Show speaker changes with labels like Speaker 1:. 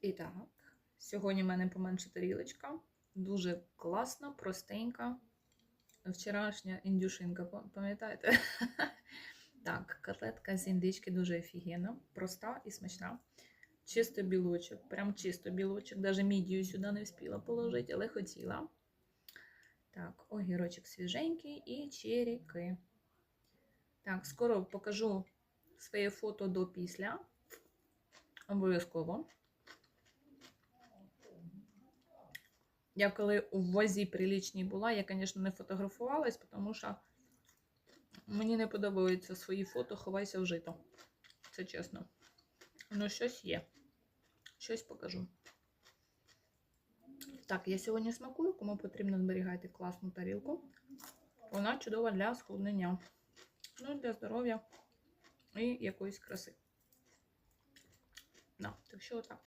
Speaker 1: І так, сьогодні в мене поменше тарілочка. Дуже класна, простенька. Вчорашня індюшинка, пам'ятаєте? Так, котлетка з індички дуже офігенна, проста і смачна. Чисто білочок, прям чисто білочок. Даже мідію сюди не встигла положити, але хотіла. Так, огірочок свіженький і черіки. Так, скоро покажу своє фото до після. Обов'язково. Я коли у возі прилічній була, я, звісно, не фотографувалась, тому що мені не подобаються свої фото, ховайся в жито. Це чесно. Ну, щось є. Щось покажу. Так, я сьогодні смакую, кому потрібно зберігайте класну тарілку. Вона чудова для схуднення. Ну, для здоров'я і якоїсь краси. Да, так що отак.